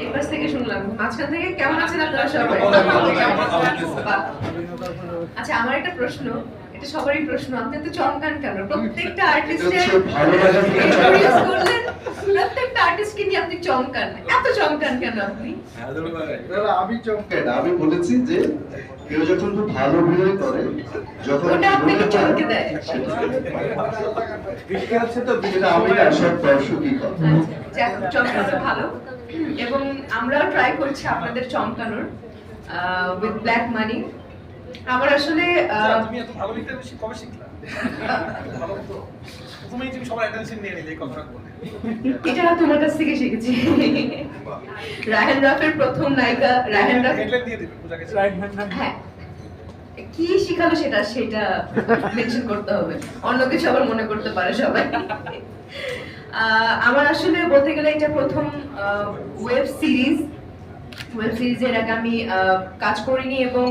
এই পাশ থেকে শুনলাম। মাঝখান থেকে কেমন আছেন আপনারা সবাই? বাহ। আচ্ছা আমার একটা প্রশ্ন। এটা সবারই প্রশ্ন। আপনি তো চমকান কেন? প্রত্যেকটা আর্টিস্টের হচ্ছে ভালো লাগার introduce করলেন প্রত্যেকটা আর্টিস্টকে নিয়ে আপনি চমকান। এত চমকান কেন আপনি? আমি চমকাই না। আমি বলেছি যে কেউ যখন খুব ভালো অভিনয় করে যখন ওটা আপনাকে চমকে দেয়। সেটা আমি না সব দর্শকই করে? আচ্ছা, চমকানো ভালো। এবং আমরাও ট্রাই করছি আপনাদের চমকানোর উইথ ব্ল্যাক মানি আমার আসলে আহ, তুমি এত ভালো লিখতে বেশি কবে শিখলা? প্রথমেই তুমি সবার অ্যাটেনশন নিয়ে নিলে কথাটা বলে। এটা তোমার কাছ থেকে শিখেছি। রাহেন রাফের প্রথম নায়িকা রাহেন রাফ হেডলাইন দিয়ে দিবে পূজাকে হ্যাঁ। কি শিখালো সেটা সেটা মেনশন করতে হবে। অন্য কিছু আবার মনে করতে পারে সবাই। আহ, আমার আসলে বলতে গেলে এটা প্রথম ওয়েব সিরিজ ওয়েব সিরিজের আগে আমি আহ, কাজ করিনি এবং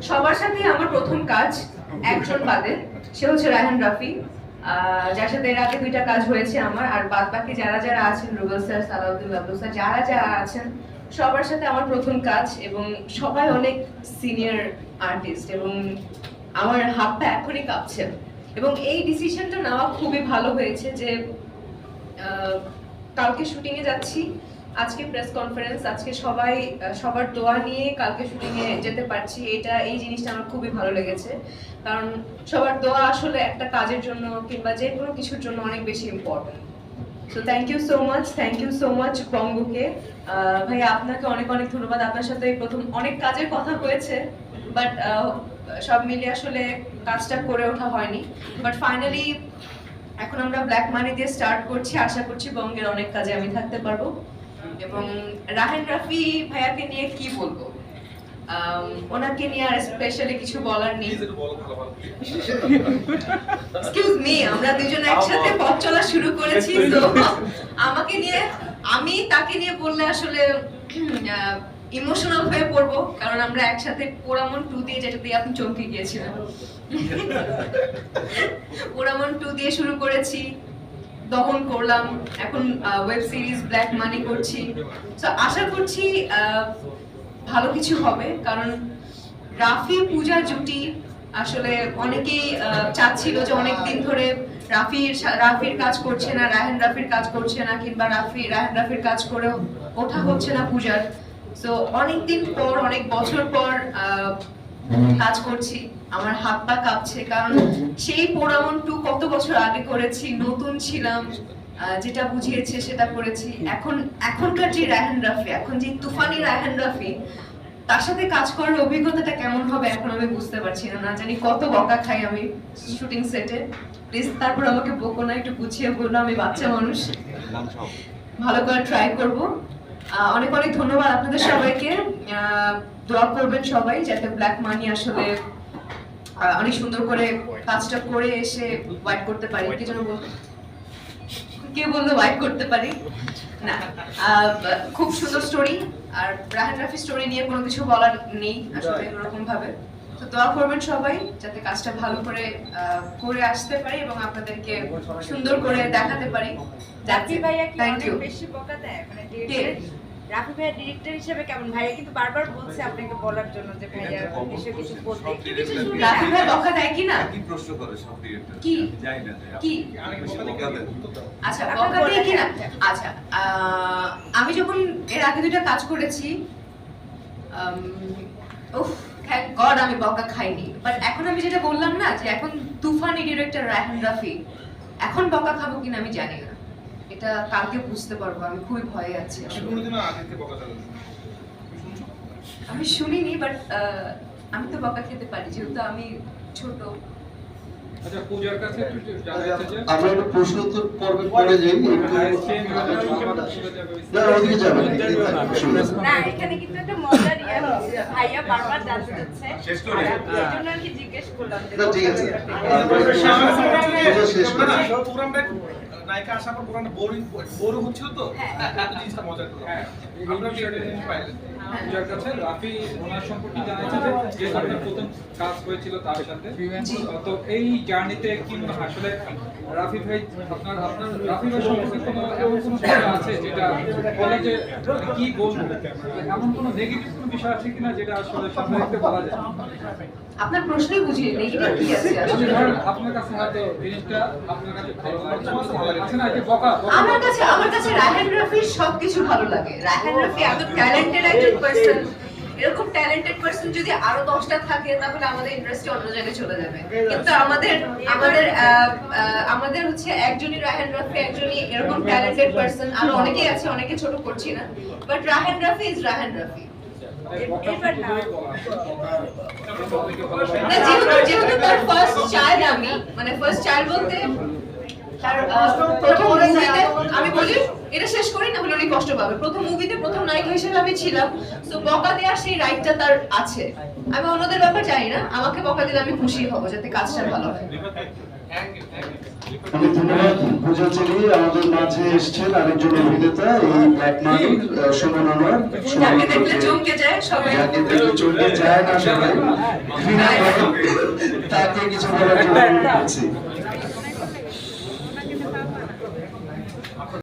সবার সাথে আমার প্রথম কাজ একজন বাদে। সে হচ্ছে রায়হান রাফি। যার সাথে এর আগে দুইটা কাজ হয়েছে আমার। আর বাদ বাকি যারা যারা আছেন, রুবেল স্যার, সালাউদ্দিন বাবলু স্যার, যারা যারা আছেন, সবার সাথে আমার প্রথম কাজ এবং সবাই অনেক সিনিয়র আর্টিস্ট এবং আমার হাত পা এখনই কাঁপছে। এবং এই ডিসিশনটা নেওয়া খুবই ভালো হয়েছে যে কালকে শুটিং এ যাচ্ছি। আজকে প্রেস কনফারেন্স আজকে সবাই সবার দোয়া নিয়ে কালকে শুটিং এ যেতে পারছি। এটা, এই জিনিসটা আমার খুবই ভালো লেগেছে। কারণ সবার দোয়া আসলে একটা কাজের জন্য কিংবা যে কোনো কিছুর জন্য অনেক বেশি important so thank you so much thank you so much বঙ্গকে। ভাই আপনাকে অনেক অনেক ধন্যবাদ। আপনার সাথে প্রথম অনেক কাজের কথা হয়েছে বাট সব মিলিয়ে আসলে কাজটা করে ওঠা হয়নি। বাট ফাইনালি এখন আমরা ব্ল্যাক মানি দিয়ে স্টার্ট করছি। আশা করছি বঙ্গের অনেক কাজে আমি থাকতে পারব। এবং রাহেন রাফি ভাইয়াকে নিয়ে কি বলব? ওনাকে নিয়ে আর স্পেশালি কিছু বলার নেই। এক্সকিউজ মি আমরা দুজন একসাথে পথ চলা শুরু করেছি তো আমাকে নিয়ে আমি তাকে নিয়ে বললে আসলে ইমোশনাল হয়ে পড়ব কারণ আমরা একসাথে পোড়ামন টু দিয়ে যেটা দিয়ে আপনি চমকে গিয়েছিলেন পোড়ামন টু দিয়ে শুরু করেছি। দহন করলাম, এখন ওয়েব সিরিজ ব্ল্যাক মানি করছি। তো আশা করছি ভালো কিছু হবে, কারণ রাফি পূজা জুটি আসলে অনেকেই চাচ্ছিল যে অনেক দিন ধরে রাফির রাফির কাজ করছে না, রাহেন রাফির কাজ করছে না, কিংবা রাফি, রাহেন রাফির কাজ করে ওঠা হচ্ছে না পূজার। তো অনেকদিন পর, অনেক বছর পর কাজ করছি। আমার হাত পা কাঁপছে, কারণ সেই পোড়ামন টু কত বছর আগে করেছি, নতুন ছিলাম যেটা বুঝিয়েছে সেটা করেছি। এখন, এখনকার যে রায়হান রাফি, এখন যে তুফানি রায়হান রাফি, তার সাথে কাজ করার অভিজ্ঞতাটা কেমন হবে এখন আমি বুঝতে পারছি না। না জানি কত বকা খাই আমি শুটিং সেটে। প্লিজ, তারপর আমাকে বকো না, একটু গুছিয়ে বলল আমি বাচ্চা মানুষ। ভালো করে ট্রাই করব। অনেক অনেক ধন্যবাদ আপনাদের সবাইকে। দোয়া করবেন সবাই যাতে ব্ল্যাক মানি আসলে অনেক সুন্দর করে কাজটা করে এসে ওয়াইট করতে পারি। কি যেন কে বলল ওয়াইট করতে পারি? না খুব সুন্দর স্টোরি আর রাহান রাফি স্টোরি নিয়ে কোনো কিছু বলার নেই আসলে এরকম ভাবে তো দোয়া করবেন সবাই যাতে কাজটা ভালো করে আহ, করে আসতে পারি এবং আপনাদেরকে সুন্দর করে দেখাতে পারি। রাফি ভাইয়া কি থ্যাংক অনেক ইউ বেশি বকা দেয়? মানে রাফি ভাইয়া ডিরেক্টর হিসেবে কেমন? ভাইয়া কিন্তু বারবার বলছে আপনাকে বলার জন্য যে ভাইয়া কিছু কিছু বলতে রাফি ভাই বকা দেয় কি না? একই প্রশ্ন করে সব ডিরেক্টর কি? জানি না কি? আচ্ছা বকা দিয়ে কি না? আচ্ছা আহ, আমি যখন এর আগে দুটো কাজ করেছি উফ থ্যাংক গড আমি বকা খাইনি। বাট এখন আমি যেটা বললাম না যে এখন তুফানি ডিরেক্টর রায়হান রাফি এখন বকা খাব কিনা আমি জানি না। এটা কালকে বুঝতে পারব আমি খুবই ভয়ে আছি আমি শুনিনি বাট আমি তো বকা খেতে পারি যেহেতু আমি ছোট আচ্ছা আমরা একটু প্রশ্ন উত্তর পর্বে যাই হ্যাঁ, না ওদিকে। না এখানে কিন্তু একটা মজার ইয়ে ভাইয়া বারবার জানতে চাচ্ছে শেষ করে। আর কি জিজ্ঞেস করলাম না, ঠিক আছে। বকাটা আমরা একটু শ্যামা পূজা শেষ করে প্রোগ্রামটা নায়িকা আসার পর পুরানো বোরিং বোরও হচ্ছিল তো? হ্যাঁ। জিনিসটা মজা করলাম। হ্যাঁ, বিষয়টা জিনিস পাইলেন পূজার কাছে রাফি ওনার সম্পর্কে জানাচ্ছে যে যে প্রথম কাজ হয়েছিল তার সাথে। তো এই জার্নিতে কি আসলে রাফি ভাই আপনার আপনার রাফি ভাই সম্পর্কে কোনো এমন কোনো বিষয় আছে যেটা বলে যে মানে কি বলব? এমন কোনো নেগেটিভ বিষয় আছে কিনা যেটা আসলে সামনে রেখে বলা যায়। আপনার প্রশ্নই বুঝিয়ে নেগেটিভ কি আছে যদি আসলে আপনার কাছে হয়তো জিনিসটা আপনার কাছে ভালো লাগছে না যে বকা? বকা- আমার কাছে আমার কাছে রায়হান রাফির সবকিছু ভালো লাগে। রায়হান রাফি এত ট্যালেন্টেড একজন পার্সন এরকম ট্যালেন্টেড পার্সন যদি আরও দশটা থাকে তাহলে আমাদের ইন্ডাস্ট্রি অন্য জায়গায় চলে যাবে। কিন্তু আমাদের আমাদের আমাদের হচ্ছে একজনই রাহেন রাফি একজনই এরকম ট্যালেন্টেড পার্সন আরও অনেকেই আছে অনেকে ছোট করছি না। But Raihan Rafi is Raihan Rafi. না। কীভাবে বলা হয়? বকা সবাইকে বলা হয়। না যেহেতু যেহেতু তার ফার্স্ট চাইল্ড আমি মানে ফার্স্ট চাইল্ড বলতে তার আহ, প্রথম মুভিতে আমি বলি এটা শেষ করি না হলে উনি কষ্ট পাবে। প্রথম মুভিতে প্রথম নায়িকা হিসেবে আমি ছিলাম। তো বকা দেওয়ার সেই রাইটটা তার আছে। আমি অন্যদের ব্যাপার জানি না আমাকে বকা দিলে আমি খুশি হব যাতে কাজটা ভালো হয়। আমি ধন্যবাদ পূজা চেরি আমাদের মাঝে এসছেন আরেকজন অভিনেতা এই ব্ল্যাক মানি সুমন আনোয়ার। যাকে দেখলে চমকে যায় সবাই। যাকে দেখলে চমকে যায় না সবাই। তাকে কিছু বলার জন্য